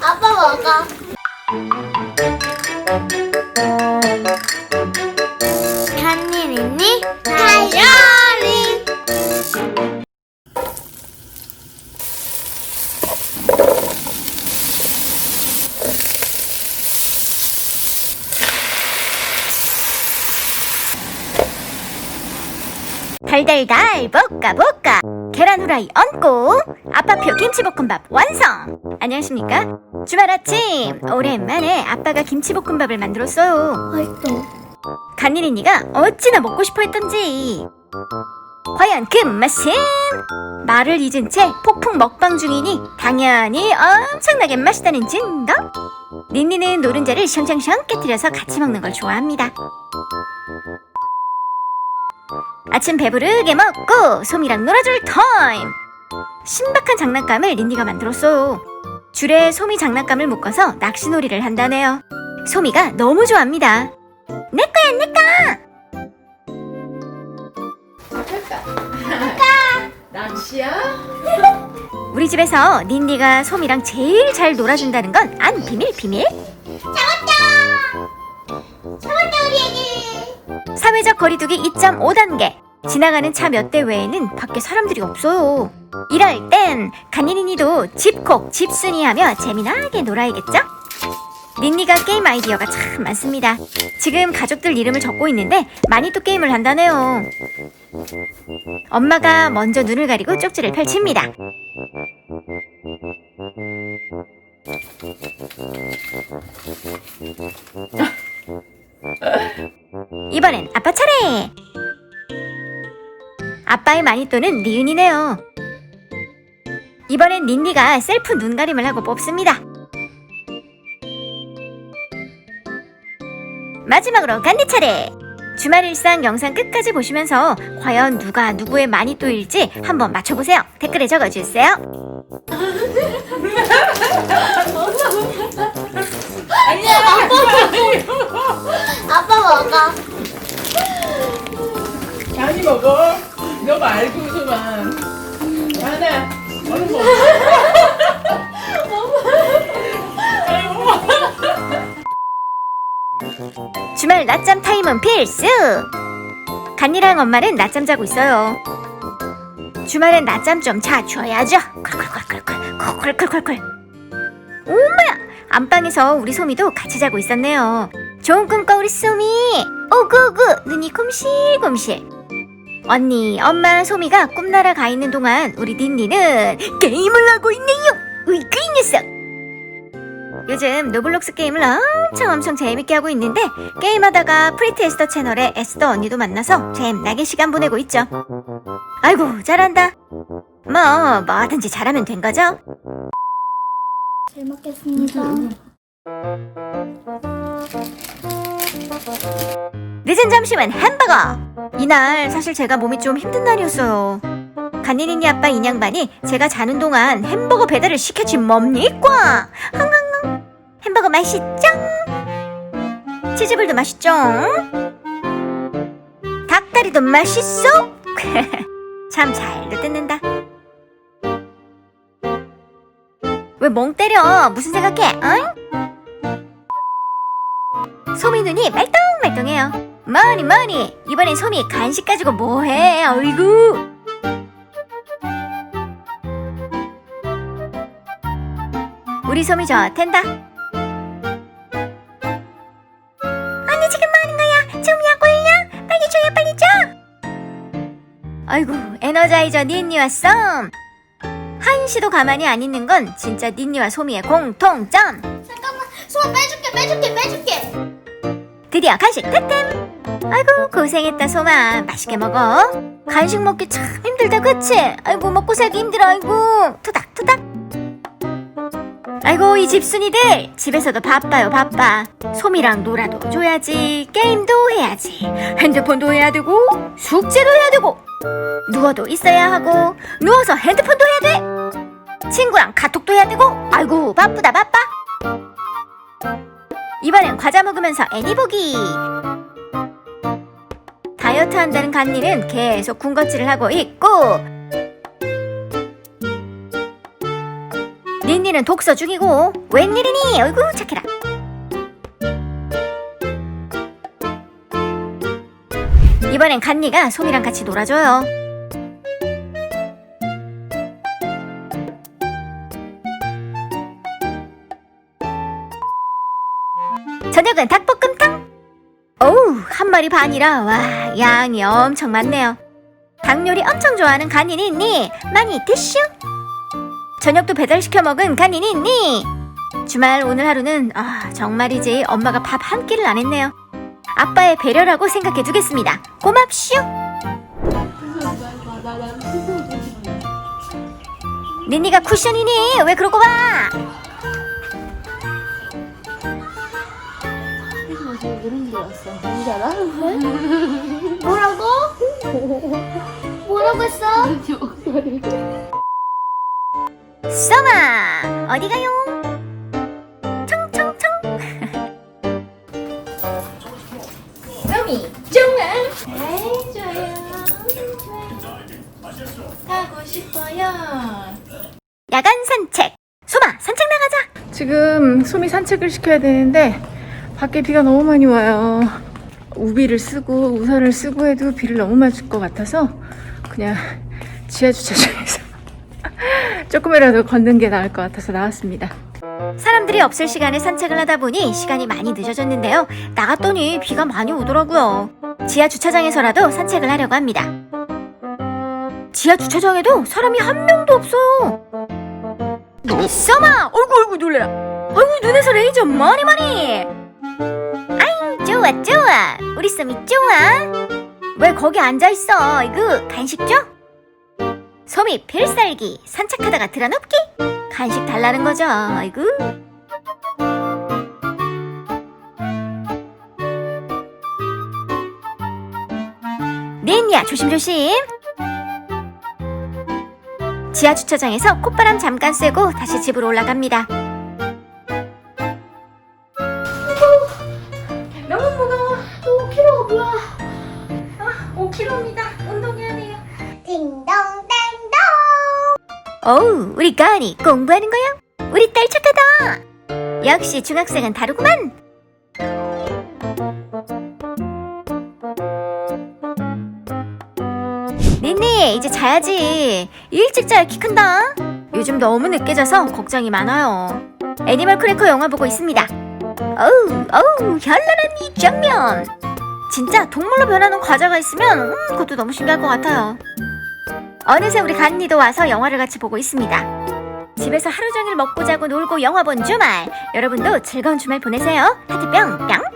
아빠 먹어. 한일 달달달 볶아 볶아. 계란 후라이 얹고 아빠표 김치볶음밥 완성. 안녕하십니까? 주말 아침. 오랜만에 아빠가 김치볶음밥을 만들었어요. 맛있어. 간이린이가 어찌나 먹고 싶어 했던지. 과연 그 맛은? 말을 잊은 채 폭풍 먹방 중이니 당연히 엄청나게 맛있다는 증거 닌니는 노른자를 샹샹샹 깨뜨려서 같이 먹는 걸 좋아합니다 아침 배부르게 먹고 솜이랑 놀아줄 타임. 신박한 장난감을 닌니가 만들었어요. 줄에 솜이 장난감을 묶어서 낚시놀이를 한다네요. 솜이가 너무 좋아합니다. 내 거야 내 거! 낚시야? 우리 집에서 닌니가 솜이랑 제일 잘 놀아준다는 건 안 비밀 비밀? 잡았다 사회적 거리두기 2.5단계. 지나가는 차 몇 대 외에는 밖에 사람들이 없어요. 이럴 땐 간이니니도 집콕 집순이 하며 재미나게 놀아야겠죠? 닌니가 게임 아이디어가 참 많습니다. 지금 가족들 이름을 적고 있는데 많이 또 게임을 한다네요. 엄마가 먼저 눈을 가리고 쪽지를 펼칩니다 이번엔 아빠 차례! 아빠의 마니또는 리은이네요. 이번엔 닌니가 셀프 눈가림을 하고 뽑습니다. 마지막으로 간디 차례! 주말 일상 영상 끝까지 보시면서 과연 누가 누구의 마니또일지 한번 맞춰보세요. 댓글에 적어주세요. 아 빠 먹어. 많이 먹어. 너 말고 소만. 하나. 얼른 먹어. 주말 낮잠 타임은 필수! 간이랑 엄마는 낮잠 자고 있어요. 주말엔 낮잠 좀 자줘야죠. 콜콜콜콜콜, 콜콜콜콜. 오마야! 안방에서 우리 소미도 같이 자고 있었네요. 좋은 꿈꿔 우리 소미! 오구오구! 눈이 곰실곰실. 언니, 엄마, 소미가 꿈나라 가 있는 동안 우리 닌니는 게임을 하고 있네요! 으이그 이 녀석! 요즘 노블록스 게임을 엄청 엄청 재밌게 하고 있는데 게임하다가 프리트 에스더 채널의 에스더 언니도 만나서 재밌나게 시간 보내고 있죠. 아이고 잘한다. 뭐 뭐든지 잘하면 된 거죠. 잘 먹겠습니다. 늦은 점심은 햄버거. 이날 사실 제가 몸이 좀 힘든 날이었어요. 간이린이 아빠 인양반이 제가 자는 동안 햄버거 배달을 시켰지 뭡니까? 흥흥흥. 햄버거 맛있죠? 치즈볼도 맛있죠? 닭다리도 맛있어? 참 잘도 뜯는다. 왜 멍 때려? 무슨 생각해? 응? 소미 눈이 말똥말똥해요. 머니 머니 이번엔 소미 간식 가지고 뭐해? 어이구. 우리 소미 좋텐다. 언니 지금 뭐 하는 거야? 소미야 꼴려? 빨리 줘요 빨리 줘. 아이고 에너자이저 닌니 왔어. 한시도 가만히 안 있는 건 진짜 닌니와 소미의 공통점. 잠깐만 소미 빼줄게 빼줄게 빼줄게. 드디어 간식 득템. 아이고 고생했다 소마. 맛있게 먹어. 간식 먹기 참 힘들다 그치? 아이고 먹고 살기 힘들어 아이고. 투닥투닥. 아이고 이 집순이들. 집에서도 바빠요 바빠. 솜이랑 놀아도 줘야지. 게임도 해야지. 핸드폰도 해야 되고 숙제도 해야 되고. 누워도 있어야 하고 누워서 핸드폰도 해야 돼. 친구랑 카톡도 해야 되고. 아이고 바쁘다 바빠 이번엔 과자 먹으면서 애니 보기. 다이어리 다이어트 한다는 간니는 계속 군것질을 하고 있고 닌니는 독서 중이고 웬일이니? 어이구 착해라. 이번엔 간니가 솜이랑 같이 놀아줘요 저녁은 닭볶음탕 어우 한 마리 반이라 와 양이 엄청 많네요 닭 요리 엄청 좋아하는 간이니 있니? 많이 드슈 저녁도 배달시켜 먹은 간이니 있니? 주말 오늘 하루는 아 정말이지 엄마가 밥 한 끼를 안 했네요 아빠의 배려라고 생각해 두겠습니다 고맙슈 니니가 쿠션이니? 왜 그러고 와? 뭐라고? 뭐라고 했어? 썸아 어디 가요? 청청청 썸이 좋아 아이 좋아요. 가고 싶어요. 야간 산책 소마 산책 나가자 지금 소미 산책을 시켜야 되는데 밖에 비가 너무 많이 와요. 우비를 쓰고 우산을 쓰고 해도 비를 너무 맞을 것 같아서 그냥 지하 주차장에서 조금이라도 걷는 게 나을 것 같아서 나왔습니다. 사람들이 없을 시간에 산책을 하다 보니 시간이 많이 늦어졌는데요. 나갔더니 비가 많이 오더라고요. 지하 주차장에서라도 산책을 하려고 합니다. 지하 주차장에도 사람이 한 명도 없어요. 썸아! 어이구 어이구 놀래라. 어이구 눈에서 레이저 많이 많이 좋아 좋아. 우리 썸이 좋아. 왜 거기 앉아있어? 이거 간식 줘? 솜이 필살기 산책하다가 드러눕기? 간식 달라는 거죠 아이고. 닌야 조심조심. 지하 주차장에서 콧바람 잠깐 쐬고 다시 집으로 올라갑니다 어우, 우리 가은이 공부하는 거야? 우리 딸 착하다. 역시 중학생은 다르구만. 니니, 이제 자야지. 일찍 자야 키 큰다. 요즘 너무 늦게 자서 걱정이 많아요. 애니멀 크래커 영화 보고 있습니다. 어우, 어우, 현란한 이 장면. 진짜 동물로 변하는 과자가 있으면 음, 그것도 너무 신기할 것 같아요. 어느새 우리 간니도 와서 영화를 같이 보고 있습니다. 집에서 하루 종일 먹고 자고 놀고 영화 본 주말. 여러분도 즐거운 주말 보내세요. 하트 뿅 뿅.